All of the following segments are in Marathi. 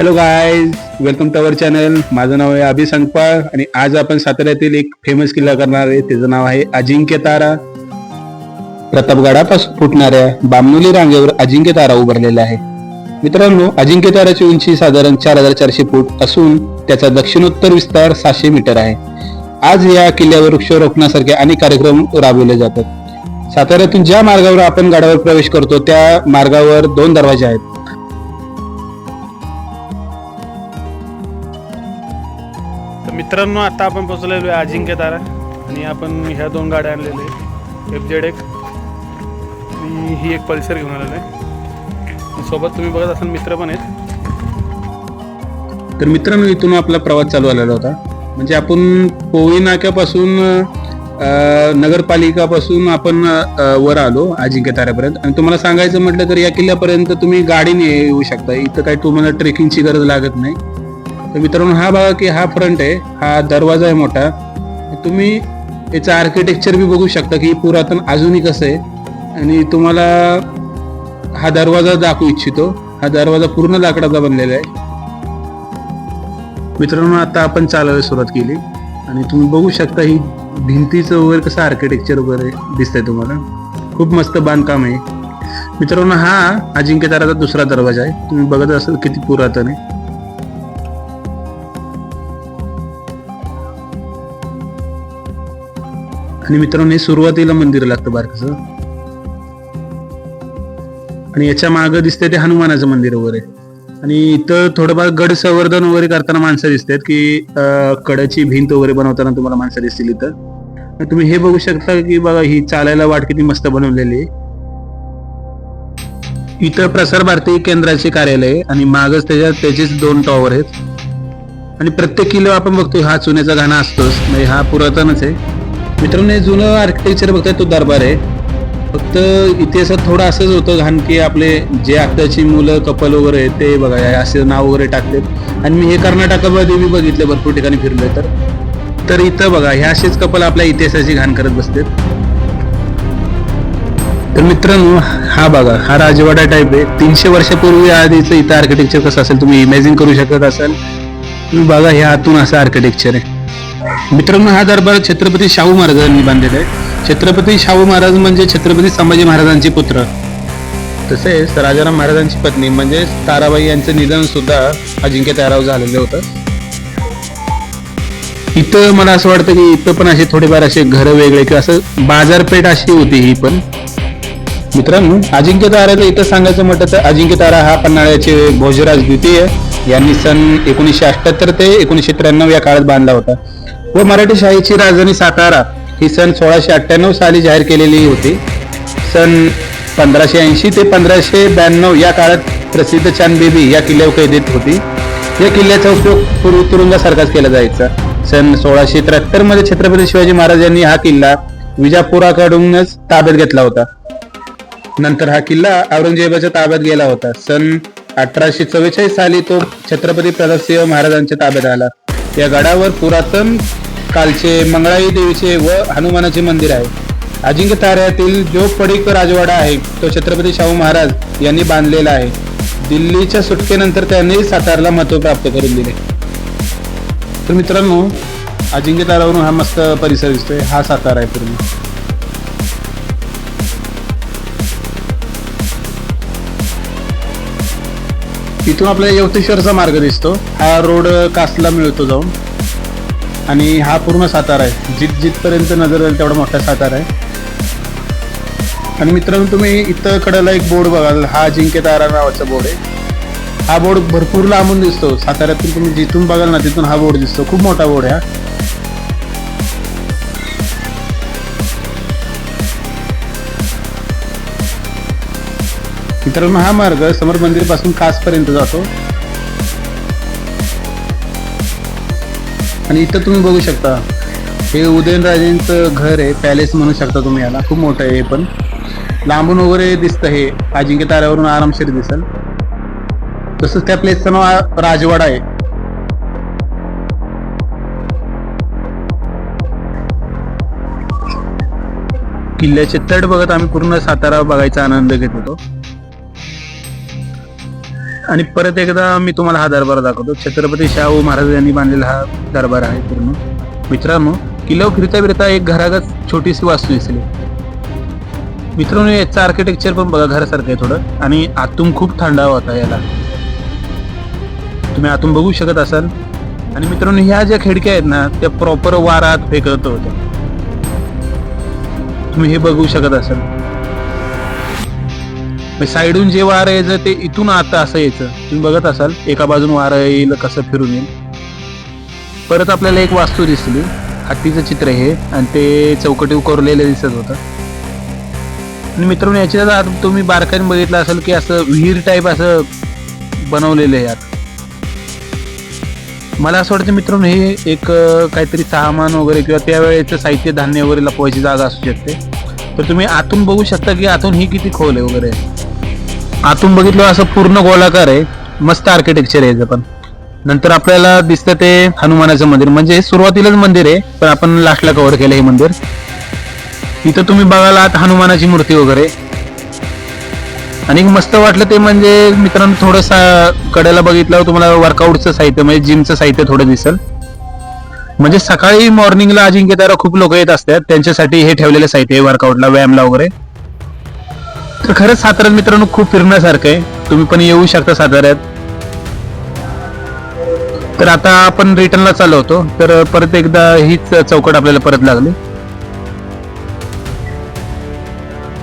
Hello guys welcome to our channel माझं नाव आहे अभि संगपाळ आणि आज आपण साताऱ्यातील एक फेमस किल्ला करणार आहे. त्याचं नाव आहे अजिंक्य तारा. प्रतापगडापासून फुटणाऱ्या बामनोली रांगेवर अजिंक्य तारा उभारलेला आहे. मित्रांनो अजिंक्य ताराची उंची साधारण चार हजार चारशे फूट असून त्याचा दक्षिणोत्तर विस्तार सहाशे मीटर आहे. आज या किल्ल्यावर वृक्षारोपणासारखे अनेक कार्यक्रम राबवले जातात. साताऱ्यातून ज्या मार्गावर आपण गडावर प्रवेश करतो त्या मार्गावर दोन दरवाजे आहेत. मित्रांनो आता आपण पोचलेलो आहे अजिंक्य तारा आणि आपण ह्या दोन गाड्या आणलेल्या आहेत. एफ जेड एक आणि ही एक पल्सर घेऊन आलेलो आहे. सोबत तुम्ही बघत असाल मित्र पण आहेत. तर मित्रांनो इथून आपला प्रवास चालू आलेला होता. म्हणजे आपण पोळी नाक्यापासून नगरपालिकापासून आपण वर आलो अजिंक्य ताऱ्यापर्यंत. आणि तुम्हाला सांगायचं म्हटलं तर या किल्ल्यापर्यंत तुम्ही गाडीने येऊ शकता. इथं काही तुम्हाला ट्रेकिंगची गरज लागत नाही. तर मित्रांनो हा बघा की हा फ्रंट आहे हा दरवाजा आहे मोठा. तुम्ही याचं आर्किटेक्चर बी बघू शकता की पुरातन अजूनही कसं आहे. आणि तुम्हाला हा दरवाजा दाखवू इच्छितो. हा दरवाजा पूर्ण लाकडाचा बनलेला आहे. मित्रांनो आता आपण चालायला सुरुवात केली. आणि तुम्ही बघू शकता ही भिंतीचं वगैरे कसं आर्किटेक्चर वगैरे दिसतंय तुम्हाला. खूप मस्त बांधकाम आहे. मित्रांनो हा अजिंक्यताराचा दुसरा दरवाजा आहे. तुम्ही बघत असाल किती पुरातन आहे. आणि मित्रांनो हे सुरुवातीला मंदिर लागतं बारकस. आणि याच्या मागं दिसते ते हनुमानाचं मंदिर वगैरे. आणि इथं थोडंफार गड संवर्धन वगैरे करताना माणसं दिसतात की कडाची भिंत वगैरे बनवताना तुम्हाला माणसं दिसतील इथं. तुम्ही हे बघू शकता की बघा ही चालायला वाट किती मस्त बनवलेली आहे. इथं प्रसार भारती केंद्राचे कार्यालय आहे आणि मागच त्याच्यात त्याचेच दोन टॉवर आहेत. आणि प्रत्येक किलो आपण बघतो हा चुन्याचा घाणा असतोच. म्हणजे हा पुरातनच आहे. मित्रांनो हे जुनं आर्किटेक्चर बघताय तो दरबार आहे. फक्त इतिहासात थोडं असंच होतं घाण की आपले जे आत्ताची मुलं कपल वगैरे आहेत ते बघा असे नाव वगैरे टाकलेत. आणि मी हे कर्नाटकामध्ये मी बघितले भरपूर ठिकाणी फिरलोय तर. तर इथं बघा हे असेच कपल आपल्या इतिहासाची घाण करत बसतात तर मित्रांनो हा बघा हा राजवाडा टाईप आहे. तीनशे वर्षापूर्वी आधीचं इथं आर्किटेक्चर कसं असेल तुम्ही इमॅजिन करू शकत असाल. तुम्ही बघा हे आतून असं आर्किटेक्चर आहे. मित्रांनो हा दरबार छत्रपती शाहू महाराजांनी बांधलेला आहे छत्रपती शाहू महाराज म्हणजे छत्रपती संभाजी महाराजांचे पुत्र. तसेच राजाराम महाराजांची पत्नी म्हणजे ताराबाई यांचं निधन सुद्धा अजिंक्य ताराव झालेलं होतं. इथं मला असं वाटतं की इथं पण असे थोडेफार असे घर वेगळे किंवा असं बाजारपेठ अशी होती ही पण. मित्रांनो अजिंक्य ताराचं इथं सांगायचं म्हटलं तर अजिंक्य तारा हा पन्हाळ्याचे भोजराज द्वितीय. यांनी सन एकोणीसशे अठ्याहत्तर ते एकोणीसशे त्र्याण्णव या काळात बांधला होता. व मराठी शाहीची राजधानी सातारा ही सन सोळाशे अठ्ठ्याण्णव साली जाहीर केलेली होती. सन पंधराशे ऐंशी ते पंधराशे ब्याण्णव या काळात प्रसिद्ध चांदबेबी या किल्ल्यावर कैदेत होती. या किल्ल्याचा उपयोग पूर्व तुरुंगासारखाच केला जायचा. सन सोळाशे त्र्याहत्तरमध्ये छत्रपती शिवाजी महाराज यांनी हा किल्ला विजापुराकडूनच ताब्यात घेतला होता. नंतर हा किल्ला औरंगजेबाच्या ताब्यात गेला होता. सन अठराशे चव्वेचाळीस साली तो छत्रपती प्रतापसिंह महाराजांच्या ताब्यात आला. या गडावर पुरातन कालचे मंगळाई देवीचे व हनुमानाचे मंदिर आहे. अजिंक्य ताऱ्यातील जो पडीक राजवाडा आहे तो छत्रपती शाहू महाराज यांनी बांधलेला आहे. दिल्लीच्या सुटकेनंतर त्यांनी सातारला महत्त्व प्राप्त करून दिले. तर मित्रांनो अजिंक्य तारावरून हा मस्त परिसर दिसतोय. हा सातारा आहे पूर्ण. इथून आपल्याला यवतेश्वरचा मार्ग दिसतो. हा रोड कासला मिळतो जाऊन. आणि हा पूर्ण सातारा आहे. जित जिथपर्यंत नजर येईल तेवढा मोठा सातारा आहे. आणि मित्रांनो तुम्ही इथं कडेला एक बोर्ड बघाल. हा अजिंक्य तारा नावाचा बोर्ड आहे. हा बोर्ड भरपूर लांबून दिसतो. साताऱ्यातून तुम्ही जिथून बघाल ना तिथून हा बोर्ड दिसतो. खूप मोठा बोर्ड आहे हा. मित्रांनो हा मार्ग समर मंदिरपासून कास पर्यंत जातो. आणि इथं तुम्ही बघू शकता हे उदयनराजेंचं घर आहे पॅलेस म्हणू शकता तुम्ही याला. खूप मोठं आहे हे पण. लांबून वगैरे दिसतं हे अजिंक्य ताऱ्यावरून आरामशीर दिसेल. तसंच त्या प्लेसचं नाव राजवाडा आहे. किल्ल्याचे तट बघत आम्ही पूर्ण सातारा बघायचा आनंद घेत होतो. आणि परत एकदा मी तुम्हाला हा दरबार दाखवतो. छत्रपती शाहू महाराज यांनी बांधलेला हा दरबार आहे पूर्ण. मित्रांनो किल्ल्यावर फिरता फिरता एक घरागत छोटीशी वास्तू दिसली. मित्रांनो याचं आर्किटेक्चर पण बघा घरासारखं आहे थोडं. आणि आतून खूप थंडावा होता याला. तुम्ही आतून बघू शकत असाल. आणि मित्रांनो ह्या ज्या खिडक्या आहेत ना त्या प्रॉपर वारात फेकत होत्या. तुम्ही हे बघू शकत असाल. साईडून जे वारं यायचं ते इथून आता असं यायचं. तुम्ही बघत असाल एका बाजून वारं येईल कसं फिरून येईल. परत आपल्याला एक वास्तू दिसली. हत्तीचं चित्र हे आणि ते चौकटी कोरलेलं दिसत होतं. आणि मित्रांनो याच्यात आत तुम्ही बारकाईने बघितलं असेल की असं विहीर टाईप असं बनवलेलं आहे यात. मला असं वाटतं मित्रांनो हे एक काहीतरी सामान वगैरे किंवा त्यावेळेचं साहित्य धान्य वगैरे लपवायची जागा असू शकते. तर तुम्ही आतून बघू शकता की आतून ही किती खोल आहे वगैरे. आतून बघितलं असं पूर्ण गोलाकार आहे. मस्त आर्किटेक्चर आहे याचं पण. नंतर आपल्याला दिसतं ते हनुमानाचं मंदिर. म्हणजे सुरुवातीलाच मंदिर आहे पण आपण लास्टला कव्हर केलं हे मंदिर. इथं तुम्ही बघाल आत हनुमानाची मूर्ती वगैरे. आणि मस्त वाटलं ते म्हणजे मित्रांनो थोडस कडेला बघितलं तुम्हाला वर्कआउटचं साहित्य म्हणजे जिमचं साहित्य थोडं दिसेल. म्हणजे सकाळी मॉर्निंगला अजिंक्य तारा खूप लोक येत असतात. त्यांच्यासाठी हे ठेवलेलं साहित्य आहे वर्कआउटला व्यायामला वगैरे. तर खरंच साताऱ्यात मित्रांनो खूप फिरण्यासारखं आहे. तुम्ही पण येऊ शकता साताऱ्यात. तर आता आपण रिटर्नला चाललो होतो. तर परत एकदा हीच चौकट आपल्याला परत लागली.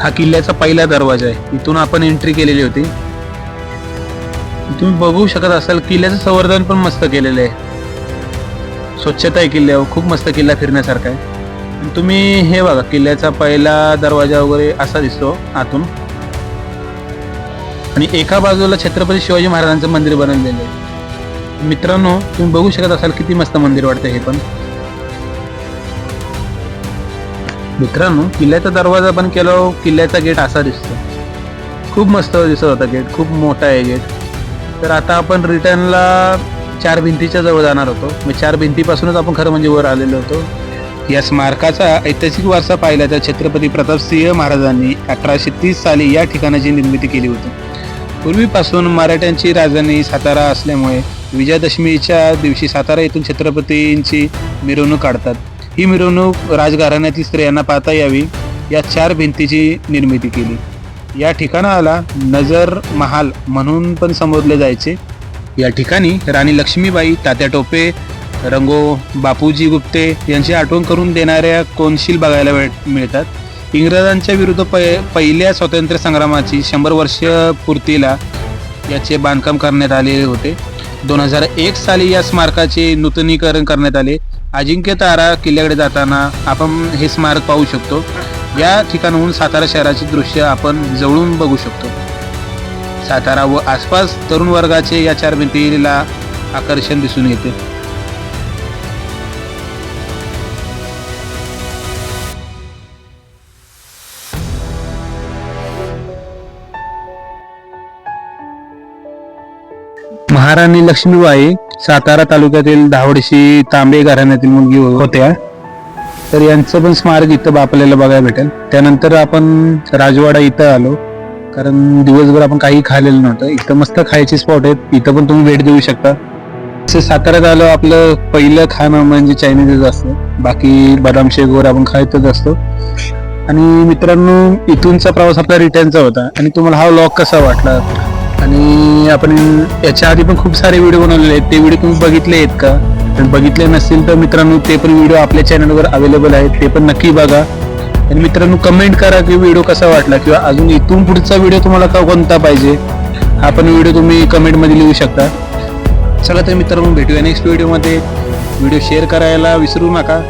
हा किल्ल्याचा पहिला दरवाजा आहे. इथून आपण एंट्री केलेली होती. तुम्ही बघू शकत असाल किल्ल्याचं संवर्धन पण मस्त केलेलं आहे. स्वच्छता आहे किल्ल्यावर. खूप मस्त किल्ला फिरण्यासारखा आहे. तुम्ही हे बघा किल्ल्याचा पहिला दरवाजा वगैरे असा दिसतो आतून. आणि एका बाजूला छत्रपती शिवाजी महाराजांचं मंदिर बनवलेलं आहे. मित्रांनो तुम्ही बघू शकत असाल किती मस्त मंदिर वाटतं हे पण. मित्रांनो किल्ल्याचा दरवाजा पण केलो किल्ल्याचा गेट असा दिसतो. खूप मस्त दिसत होता गेट खूप मोठा आहे गेट. तर आता आपण रिटर्नला चार भिंतीच्या जवळ जाणार होतो. मग चार भिंतीपासूनच आपण खरं म्हणजे वर आलेलो होतो. या स्मारकाचा ऐतिहासिक वारसा पाहिला तर छत्रपती प्रतापसिंह महाराजांनी अठराशे तीस साली या ठिकाणाची निर्मिती केली होती. पूर्वीपासून मराठ्यांची राजधानी सातारा असल्यामुळे विजयादशमीच्या दिवशी सातारा येथून छत्रपतींची मिरवणूक काढतात. ही मिरवणूक राजघराण्यातील स्त्रियांना पाहता यावी या चार भिंतीची निर्मिती केली. या ठिकाणाला नजर महाल म्हणून पण संबोधले जायचे. या ठिकाणी राणी लक्ष्मीबाई तात्या टोपे रंगो बापूजी गुप्ते यांची आठवण करून देणाऱ्या कोनशील बघायला मिळतात. इंग्रजांच्या विरुद्ध प पहिल्या स्वातंत्र्य संग्रामाची शंभर वर्ष पूर्तीला याचे बांधकाम करण्यात आलेले होते. दोन हजार एक साली या स्मारकाचे नूतनीकरण करण्यात आले. अजिंक्य तारा किल्ल्याकडे जाताना आपण हे स्मारक पाहू शकतो. या ठिकाणाहून सातारा शहराचे दृश्य आपण जवळून बघू शकतो. सातारा व आसपास तरुण वर्गाचे या चार भिंतीला आकर्षण दिसून येते. महाराणी लक्ष्मीबाई सातारा तालुक्यातील धावडशी तांबे घराण्यातील मुलगी होत्या. तर यांचं पण स्मारक इथं आपल्याला बघायला भेटेल. त्यानंतर आपण राजवाडा इथं आलो. कारण दिवसभर आपण काही खाल्लेलं नव्हतं. इथं मस्त खायचे स्पॉट आहेत. इथं पण तुम्ही भेट देऊ शकता. तसं साताऱ्यात आलो आपलं पहिलं खाणं म्हणजे चायनीजच असतं. बाकी बदाम शेक वगैरे आपण खायतच असतो. आणि मित्रांनो इथूनचा प्रवास आपला रिटर्नचा होता. आणि तुम्हाला हा व्लॉग कसा वाटला? आणि आपण याच्या आधी पण खूप सारे व्हिडिओ बनवलेले आहेत. ते व्हिडिओ तुम्ही बघितले आहेत का? पण बघितले नसतील तर मित्रांनो ते पण व्हिडिओ आपल्या चॅनलवर अवेलेबल आहेत. ते पण नक्की बघा. आणि मित्रांनो कमेंट करा की व्हिडिओ कसा वाटला किंवा अजून इथून पुढचा व्हिडिओ तुम्हाला का कोणता पाहिजे? हा पण व्हिडिओ तुम्ही कमेंटमध्ये लिहू शकता. चला तर मित्रांनो भेटूया नेक्स्ट व्हिडिओमध्ये व्हिडिओ शेअर करायला विसरू नका.